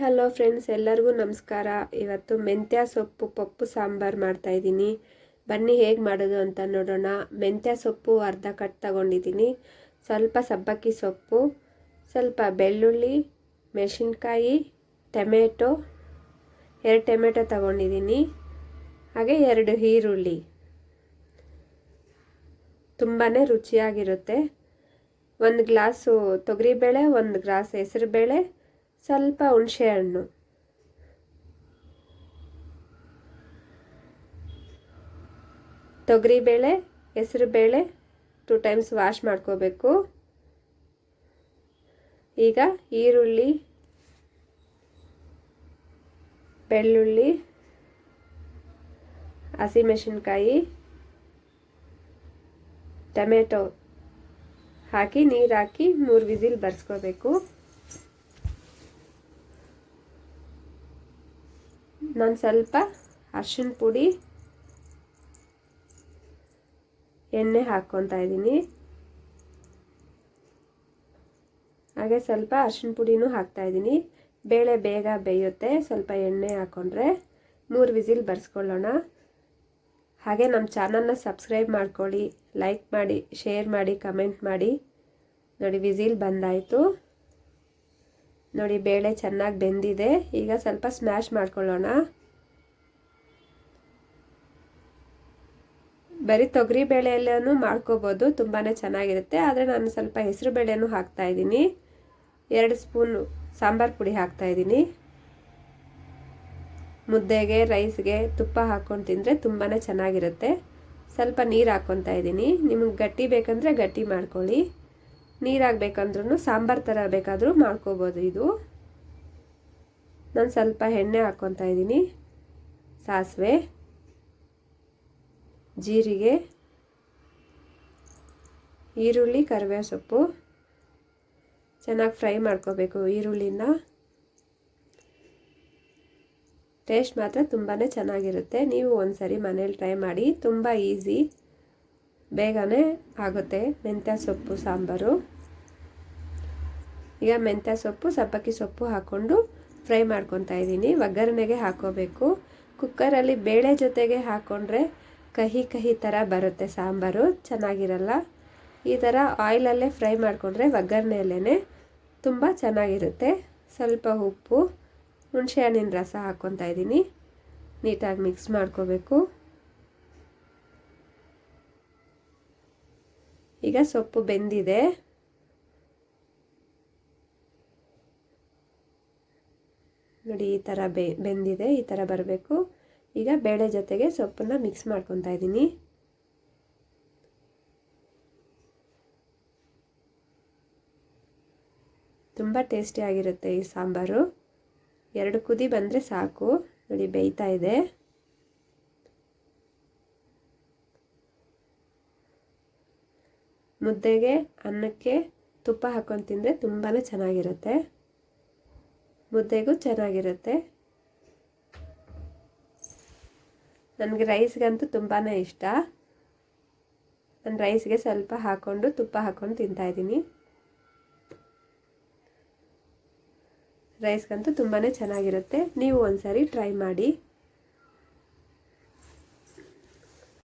Hello friends ಎಲ್ಲರಿಗೂ ನಮಸ್ಕಾರ. ಇವತ್ತು ಮೆಂತ್ಯ ಸೊಪ್ಪು, ಪಪ್ಪು ಸಾಂಬಾರು ಮಾಡ್ತಾಯಿದ್ದೀನಿ ಬನ್ನಿ ಹೇಗೆ ಮಾಡೋದು ಅಂತ ನೋಡೋಣ. ಮೆಂತ್ಯ ಸೊಪ್ಪು ಅರ್ಧ ಕಟ್ ತಗೊಂಡಿದ್ದೀನಿ. ಸ್ವಲ್ಪ ಸಬ್ಬಕ್ಕಿ ಸೊಪ್ಪು, ಸ್ವಲ್ಪ ಬೆಳ್ಳುಳ್ಳಿ, ಮೆಣಸಿನ್ಕಾಯಿ, ಟೊಮೆಟೊ, ಎರಡು ಟೊಮೆಟೊ ತಗೊಂಡಿದ್ದೀನಿ. ಹಾಗೆ ಎರಡು ಈರುಳ್ಳಿ. ತುಂಬಾ ರುಚಿಯಾಗಿರುತ್ತೆ. ಒಂದು ಗ್ಲಾಸು ತೊಗರಿಬೇಳೆ, ಒಂದು ಗ್ಲಾಸ್ ಹೆಸರುಬೇಳೆ ಸ್ವಲ್ಪ ಹುಣಸೆ ಹಣ್ಣು. ತೊಗರಿಬೇಳೆ ಹೆಸರುಬೇಳೆ ಟೂ ಟೈಮ್ಸ್ ವಾಶ್ ಮಾಡ್ಕೋಬೇಕು. ಈಗ ಈರುಳ್ಳಿ, ಬೆಳ್ಳುಳ್ಳಿ, ಹಸಿಮೆಣಸಿನ್ಕಾಯಿ, ಟೊಮೆಟೊ ಹಾಕಿ ನೀರು ಹಾಕಿ ಮೂರು ವಿಸಿಲ್ ಬರ್ಸ್ಕೋಬೇಕು. ನಾನು ಸ್ವಲ್ಪ ಅರ್ಶಿಣ ಪುಡಿ, ಎಣ್ಣೆ ಹಾಕ್ಕೊತಾ ಇದ್ದೀನಿ. ಹಾಗೆ ಸ್ವಲ್ಪ ಅರ್ಶಿನ ಪುಡಿನೂ ಹಾಕ್ತಾ ಇದ್ದೀನಿ. ಬೇಳೆ ಬೇಗ ಬೇಯುತ್ತೆ, ಸ್ವಲ್ಪ ಎಣ್ಣೆ ಹಾಕ್ಕೊಂಡ್ರೆ ಮೂರು ವಿಸಿಲ್ ಬರ್ಸ್ಕೊಳ್ಳೋಣ. ಹಾಗೆ ನಮ್ಮ ಚಾನಲ್ನ ಸಬ್ಸ್ಕ್ರೈಬ್ ಮಾಡ್ಕೊಳ್ಳಿ, ಲೈಕ್ ಮಾಡಿ, ಶೇರ್ ಮಾಡಿ, ಕಮೆಂಟ್ ಮಾಡಿ. ನೋಡಿ, ವಿಸಿಲ್ ಬಂದಾಯಿತು. ನೋಡಿ, ಬೇಳೆ ಚೆನ್ನಾಗಿ ಬೆಂದಿದೆ. ಈಗ ಸ್ವಲ್ಪ ಸ್ಮ್ಯಾಶ್ ಮಾಡ್ಕೊಳ್ಳೋಣ. ಬರೀ ತೊಗರಿ ಬೇಳೆಲ್ಲೂ ಮಾಡ್ಕೋಬೋದು ತುಂಬಾ ಚೆನ್ನಾಗಿರುತ್ತೆ. ಆದರೆ ನಾನು ಸ್ವಲ್ಪ ಹೆಸರು ಬೇಳೆನೂ ಹಾಕ್ತಾಯಿದ್ದೀನಿ ಎರಡು ಸ್ಪೂನು ಸಾಂಬಾರು ಪುಡಿ ಹಾಕ್ತಾಯಿದ್ದೀನಿ ಮುದ್ದೆಗೆ, ರೈಸ್ಗೆ ತುಪ್ಪ ಹಾಕ್ಕೊಂಡು ತಿಂದರೆ ತುಂಬಾ ಚೆನ್ನಾಗಿರುತ್ತೆ. ಸ್ವಲ್ಪ ನೀರು ಹಾಕ್ಕೊತಾ ಇದ್ದೀನಿ. ನಿಮಗೆ ಗಟ್ಟಿ ಬೇಕಂದರೆ ಗಟ್ಟಿ ಮಾಡ್ಕೊಳ್ಳಿ. ನೀರು ಸಾಂಬಾರ್ ಸಾಂಬಾರು ಥರ ಬೇಕಾದರೂ ಮಾಡ್ಕೋಬೋದು ಇದು. ನಾನು ಸ್ವಲ್ಪ ಎಣ್ಣೆ ಹಾಕ್ಕೊತಾ ಇದ್ದೀನಿ. ಸಾಸಿವೆ, ಜೀರಿಗೆ, ಈರುಳ್ಳಿ ಕರಿಬೇವು ಸೊಪ್ಪು ಚೆನ್ನಾಗಿ ಫ್ರೈ ಮಾಡ್ಕೋಬೇಕು ಈರುಳ್ಳಿನ. ಟೇಸ್ಟ್ ಮಾತ್ರ ತುಂಬಾ ಚೆನ್ನಾಗಿರುತ್ತೆ. ನೀವು ಒಂದು ಸರಿ ಮನೇಲಿ ಟ್ರೈ ಮಾಡಿ. ತುಂಬ ಈಸಿ. ಬೇಗನೆ ಆಗುತ್ತೆ ಮೆಂತ್ಯ ಸೊಪ್ಪು, ಸಾಂಬಾರು. ಈಗ ಮೆಂತ್ಯ ಸೊಪ್ಪು, ಸಬ್ಬಕ್ಕಿ ಸೊಪ್ಪು ಹಾಕ್ಕೊಂಡು ಫ್ರೈ ಮಾಡ್ಕೊತಾ ಇದ್ದೀನಿ. ಒಗ್ಗರಣೆಗೆ ಹಾಕೋಬೇಕು. ಕುಕ್ಕರಲ್ಲಿ ಬೇಳೆ ಜೊತೆಗೆ ಹಾಕ್ಕೊಂಡ್ರೆ ಕಹಿ ಕಹಿ ಥರ ಬರುತ್ತೆ ಸಾಂಬಾರು. ಚೆನ್ನಾಗಿರಲ್ಲ. ಈ ಥರ ಆಯಿಲಲ್ಲೇ ಫ್ರೈ ಮಾಡಿಕೊಂಡ್ರೆ ಒಗ್ಗರಣೆಯಲ್ಲೇ ತುಂಬ ಚೆನ್ನಾಗಿರುತ್ತೆ. ಸ್ವಲ್ಪ ಉಪ್ಪು, ಹುಣಸೆ ಹಣ್ಣಿನ ರಸ ಹಾಕ್ಕೊತಾ ಇದ್ದೀನಿ. ನೀಟಾಗಿ ಮಿಕ್ಸ್ ಮಾಡ್ಕೋಬೇಕು. ಈಗ ಸೊಪ್ಪು ಬೆಂದಿದೆ. ನೋಡಿ, ಈ ಥರ ಬೆ, ಬೆಂದಿದೆ, ಈ ಥರ ಬರಬೇಕು. ಈಗ ಬೇಳೆ ಜೊತೆಗೆ ಸೊಪ್ಪನ್ನು ಮಿಕ್ಸ್ ಮಾಡ್ಕೊತಾ ಇದ್ದೀನಿ. ತುಂಬ ಟೇಸ್ಟಿಯಾಗಿರುತ್ತೆ ಈ ಸಾಂಬಾರು. ಎರಡು ಕುದಿ ಬಂದರೆ ಸಾಕು. ನೋಡಿ, ಬೇಯ್ತಾ ಇದೆ. ಮುದ್ದೆಗೆ ಅನ್ನಕ್ಕೆ ತುಪ್ಪ ಹಾಕ್ಕೊಂಡು ತಿಂದರೆ ತುಂಬಾ ಚೆನ್ನಾಗಿರುತ್ತೆ. ಮುದ್ದೆಗೂ ಚೆನ್ನಾಗಿರುತ್ತೆ. ನನಗೆ ರೈಸ್ಗಂತೂ ತುಂಬಾ ಇಷ್ಟ. ನಾನು ರೈಸ್ಗೆ ಸ್ವಲ್ಪ ಹಾಕ್ಕೊಂಡು ತುಪ್ಪ ಹಾಕ್ಕೊಂಡು ತಿಂತಾಯಿದ್ದೀನಿ ರೈಸ್ಗಂತೂ ತುಂಬಾ ಚೆನ್ನಾಗಿರುತ್ತೆ. ನೀವು ಒಂದ್ಸರಿ ಸಾರಿ ಟ್ರೈ ಮಾಡಿ.